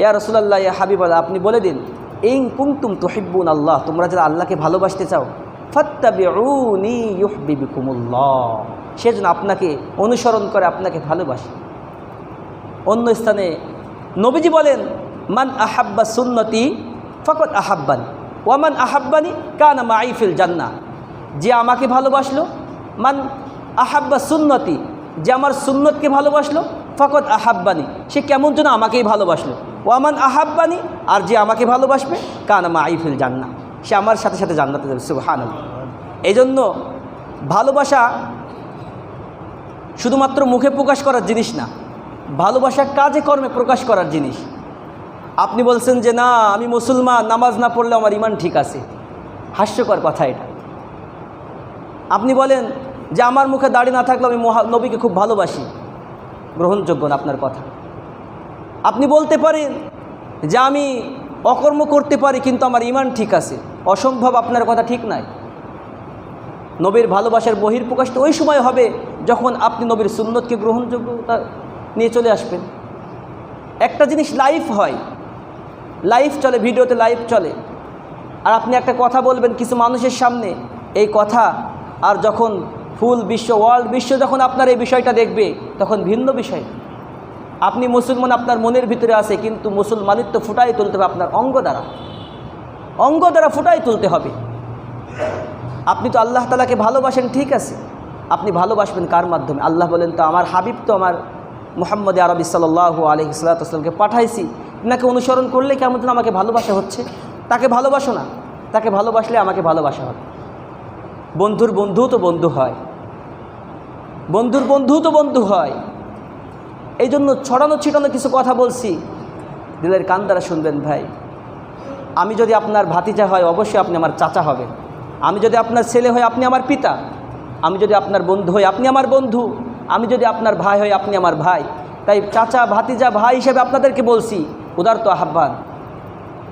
ইয়া রসুল্লাহ ইয়া হাবিব আল্লাহ আপনি বলে দিন ইং কুমতুম তুহিব্বুন আল্লাহ তোমরা যারা আল্লাহকে ভালোবাসতে চাও, ফত্তাবিউনি সেজন্য আপনাকে অনুসরণ করে, আপনাকে ভালোবাসে। অন্য স্থানে নবীজি বলেন, মান আহাব্বা সুন্নতি ফকত আহাব্বান ওয়ামান আহাব্বানি কানা মাইফিল জান্না যে আমাকে ভালোবাসলো। মান আহাব্বা সুন্নতি যে আমার সুন্নতকে ভালোবাসলো। ফকত আহাব্বানি সে কেমন যেন আমাকেই ভালোবাসলো। ওয়ামান আহাব্বানি, আর যে আমাকে ভালোবাসবে, কানা মাইফিল জান্না সে আমার সাথে সাথে জান্নাতে যাবে সুবহান এই জন্য ভালোবাসা শুধুমাত্র মুখে প্রকাশ করার জিনিস না, ভালোবাসা কাজে কর্মে প্রকাশ করার জিনিস। আপনি বলছেন যে, না, আমি মুসলমান, নামাজ না পড়লে আমার ইমান ঠিক আছে। হাস্যকর কথা এটা। আপনি বলেন যে, আমার মুখে দাড়ি না থাকলে আমি নবীকে খুব ভালোবাসি। গ্রহণযোগ্য না আপনার কথা। আপনি বলতে পারেন যে আমি অকর্ম করতে পারি, কিন্তু আমার ইমান ঠিক আছে। অসম্ভব আপনার কথা ঠিক নাই। নবীর ভালোবাসার বহির্প্রকাশ তো ওই সময় হবে যখন আপনি নবীর সুন্নতকে গ্রহণযোগ্যতা নিয়ে চলে আসবেন। একটা জিনিস লাইফ হয়। লাইভ চলে ভিডিওতে লাইভ চলে। আর আপনি একটা কথা বলবেন কিছু মানুষের সামনে, এই কথা, আর যখন ফুল বিশ্ব ওয়ার্ল্ড বিশ্ব যখন আপনার এই বিষয়টা দেখবে, তখন ভিন্ন বিষয়। আপনি মুসলমান আপনার মনের ভিতরে আছে, কিন্তু মুসলমানিত্ব ফুটাই তুলতে হবে আপনার অঙ্গ দ্বারা। অঙ্গ দ্বারা ফুটাই তুলতে হবে। আপনি তো আল্লাহ তালাকে ভালোবাসেন, ঠিক আছে। আপনি ভালোবাসবেন কার মাধ্যমে? আল্লাহ বলেন, তো আমার হাবিব তো আমার মোহাম্মদ আরবি সাল্লাহ আলহি সাল্লাতামকে পাঠাইছি। নাকে অনুসরণ করলে কেমন যেন আমাকে ভালোবাসা হচ্ছে। তাকে ভালোবাসো না। তাকে ভালোবাসলে আমাকে ভালোবাসা হবে। বন্ধুর বন্ধু তো বন্ধু হয়। বন্ধুর বন্ধু তো বন্ধু হয়। এই জন্য ছড়ানো ছিটানো কিছু কথা বলছি। দিলের কান দ্বারা শুনবেন ভাই। আমি যদি আপনার ভাতিজা হয়, অবশ্যই আপনি আমার চাচা হবেন। আমি যদি আপনার ছেলে হই, আপনি আমার পিতা। আমি যদি আপনার বন্ধু হই, আপনি আমার বন্ধু। আমি যদি আপনার ভাই হই, আপনি আমার ভাই। তাই চাচা, ভাতিজা, ভাই হিসেবে আপনাদেরকে বলছি, উদার তো আহ্বান।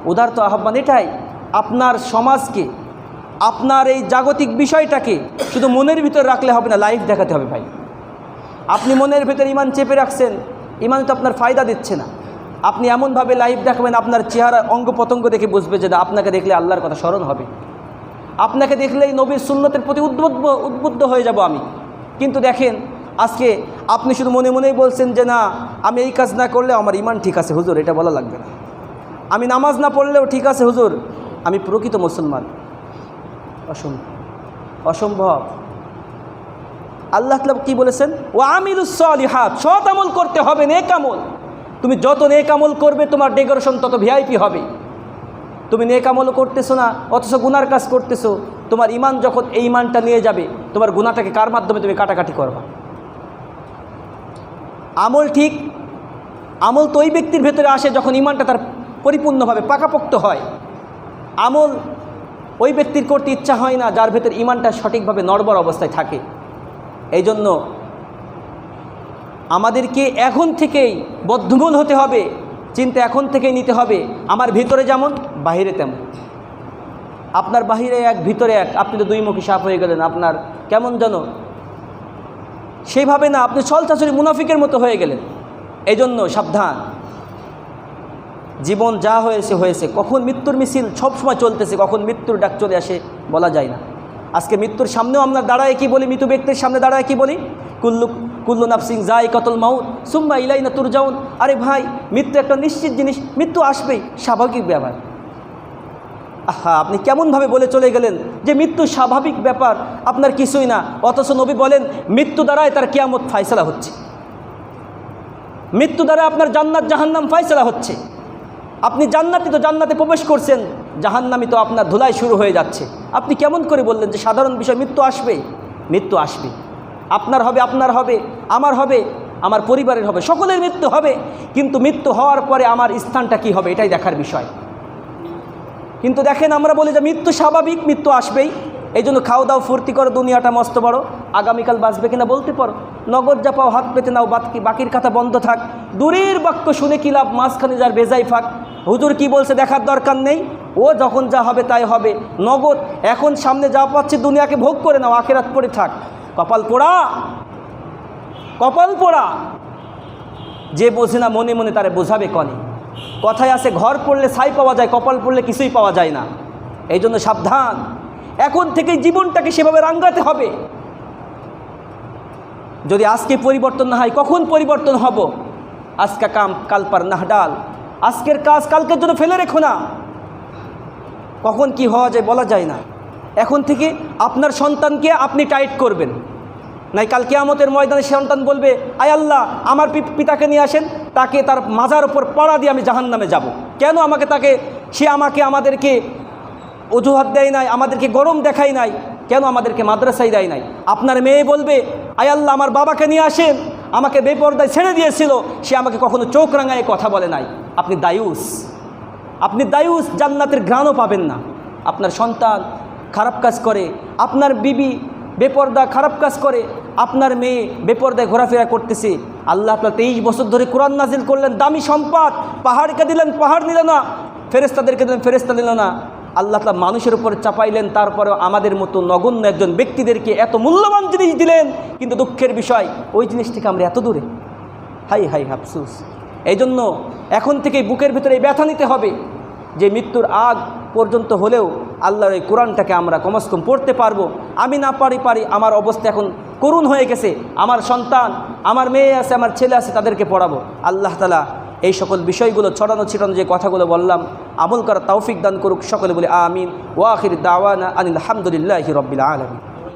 উদার তো আহ্বান এটাই, আপনার সমাজকে, আপনার এই জাগতিক বিষয়টাকে শুধু মনের ভিতরে রাখলে হবে না লাইফ দেখাতে হবে ভাই। আপনি মনের ভিতরে ইমান চেপে রাখছেন, ইমান তো আপনার ফায়দা দিচ্ছে না। আপনি এমনভাবে লাইভ দেখাবেন, আপনার চেহারা অঙ্গ প্রত্যঙ্গ দেখে বুঝবে যে আপনাকে দেখলে আল্লাহর কথা স্মরণ হবে। আপনাকে দেখলেই নবীর সুন্নতের প্রতি উদ্বুদ্ধ উদ্বুদ্ধ হয়ে যাব আমি। কিন্তু দেখেন, আজকে আপনি শুধু মনে মনেই বলছেন যে না, আমি এই কাজ না করলে আমার ইমান ঠিক আছে, হুজুর, এটা বলা লাগবে না। আমি নামাজ না পড়লেও ঠিক আছে, হুজুর, আমি প্রকৃত মুসলমান। অসম্ভব। অসম্ভব। আল্লাহ তালা কি বলেছেন? ও আমিরুসলিহাত সৎ আমল করতে হবে নেক আমল। তুমি যত নেক আমল করবে, তোমার ডেকোরেশন তত ভিআইপি হবে। তুমি নেক আমলও করতেছো না, অথচ গুনার কাজ করতেছো, তোমার ইমান যখন এই ইমানটা নিয়ে যাবে, তোমার গুনাটাকে কার মাধ্যমে তুমি কাটাকাটি করবা? আমল ঠিক, আমল তো ওই ব্যক্তির ভেতরে আসে যখন ইমানটা তার পরিপূর্ণভাবে পাকাপোক্ত হয়। আমল ওই ব্যক্তির করতে ইচ্ছা হয় না, যার ভেতর ইমানটা সঠিকভাবে নড়বড় অবস্থায় থাকে। এই জন্য আমাদেরকে এখন থেকেই বদ্ধমূল হতে হবে, চিন্তা এখন থেকেই নিতে হবে। আমার ভিতরে যেমন, বাহিরে তেমন। আপনার বাহিরে এক, ভিতরে এক। আপনি তো দুইমুখী সাপ হয়ে গেলেন, আপনার কেমন যেন? সেইভাবে না, আপনি ছল চাচুরি মুনাফিকের মতো হয়ে গেলেন। এই জন্য সাবধান। জীবন যা হয়েছে হয়েছে। কখন মৃত্যুর মিছিল সবসময় চলতেছে, কখন মৃত্যুর ডাক চলে আসে, বলা যায় না। আজকে মৃত্যুর সামনেও আমরা দাঁড়ায় কি বলি? মৃত্যু ব্যক্তির সামনে দাঁড়ায় কি বলি? কুল্লু কুল্লু নাফসিং যাই কতল মাউত, সুম্মা ইলাই না তুর যাউন আরে ভাই, মৃত্যু একটা নিশ্চিত জিনিস, মৃত্যু আসবেই, স্বাভাবিক ব্যাপার। আহা, আপনি কেমনভাবে বলে চলে গেলেন যে মৃত্যু স্বাভাবিক ব্যাপার? আপনার কিছুই না। অথচ নবী বলেন, মৃত্যু দ্বারাই তার কেয়ামত ফায়সলা হচ্ছে। মৃত্যু দ্বারা আপনার জান্নাত জাহান্নাম ফায়সলা হচ্ছে। আপনি জান্নাতি তো জান্নাতে প্রবেশ করছেন। জাহান্নামি তো আপনার ধুলাই শুরু হয়ে যাচ্ছে। আপনি কেমন করে বললেন যে সাধারণ বিষয়, মৃত্যু আসবে? মৃত্যু আসবে। আপনার হবে আপনার হবে, আমার হবে, আমার পরিবারের হবে, সকলের মৃত্যু হবে। কিন্তু মৃত্যু হওয়ার পরে আমার স্থানটা কি হবে? এটাই দেখার বিষয়। কিন্তু দেখেন, আমরা বলি যে মৃত্যু স্বাভাবিক, মৃত্যু আসবেই। এই জন্য খাও দাও, ফুর্তি করো, দুনিয়াটা মস্ত বড়। আগামীকাল বাঁচবে কিনা বলতে পারো। নগদ যা পাও, হাত পেতে নাও বাকি বাকির কথা বন্ধ থাক। দূরের বাক্য শুনে কি লাভ? মাঝখানে যার বেজাই ফাঁক। হুজুর কি বলছে? দেখার দরকার নেই। ও যখন যা হবে তাই হবে। নগদ, এখন সামনে যা পাচ্ছে দুনিয়াকে ভোগ করে নাও, আখেরাত পড়ে থাক। কপাল পোড়া? কপাল পোড়া? যে বোঝে না মনে মনে তারে বোঝাবে কনে। কথায় আছে, ঘর পড়লে ছাই পাওয়া যায়, কপাল পড়লে কিছুই পাওয়া যায় না। এই জন্য সাবধান। এখন থেকে জীবনটাকে সেভাবে রাঙ্গাতে হবে। যদি আজকে পরিবর্তন না হয়, কখন পরিবর্তন হব? আজকা কাম কালপার নাহডাল। আজকের কাজ কালকের জন্য ফেলে রেখো না। কখন কি হওয়া যায় বলা যায় না। এখন থেকে আপনার সন্তানকে আপনি টাইট করবেন। নাই কাল কেয়ামতের ময়দানে সন্তান বলবে, আয় আল্লাহ, আমার পিতাকে নিয়ে আসেন, তাকে তার মাজার ওপর পড়া দিয়ে আমি জাহান নামে যাব। কেন আমাকে তাকে, সে আমাকে আমাদেরকে অজুহাত দেয় নাই, আমাদেরকে গরম দেখাই নাই, কেন আমাদেরকে মাদ্রাসায় দেয় নাই? আপনার মেয়ে বলবে, আয় আল্লাহ, আমার বাবাকে নিয়ে আসেন, আমাকে বেপর্দায় ছেড়ে দিয়েছিল, সে আমাকে কখনো চোখ রাঙায় কথা বলে নাই। আপনি দায়ুস। আপনি দায়ুস জান্নাতের ঘ্রাণও পাবেন না। আপনার সন্তান খারাপ কাজ করে, আপনার বিবি বেপর্দা খারাপ কাজ করে, আপনার মেয়ে বেপর্দায় ঘোরাফেরা করতেছে। আল্লাহ আপনার তেইশ বছর ধরে কোরআন নাজিল করলেন, দামি সম্পদ, পাহাড়কে দিলেন, পাহাড় নিল না ফেরেস্তাদেরকে দিলেন ফেরেস্তা নিল না। আল্লাহ তালা মানুষের উপর চাপাইলেন তারপরে আমাদের মতো নগণ্য একজন ব্যক্তিদেরকে এত মূল্যবান জিনিস দিলেন, কিন্তু দুঃখের বিষয়, ওই জিনিস থেকে আমরা এত দূরে। হাই হাই আফসুস এই জন্য এখন থেকে বুকের ভিতরে ব্যথা নিতে হবে যে মৃত্যুর আগ পর্যন্ত হলেও আল্লাহর এই কোরআনটাকে আমরা কমস কম পড়তে পারব। আমি না পারি পারি আমার অবস্থা এখন করুণ হয়ে গেছে। আমার সন্তান, আমার মেয়ে আছে, আমার ছেলে আছে, তাদেরকে পড়াবো। আল্লাহ তালা এই সকল বিষয়গুলো ছড়ানো ছিটানো যে কথাগুলো বললাম, আমল করা তৌফিক দান করুক সকলে বলে আমিন। ওয়াখির দাওয়ানা আনিল আলহামদুলিল্লাহ রব্বিল আলমী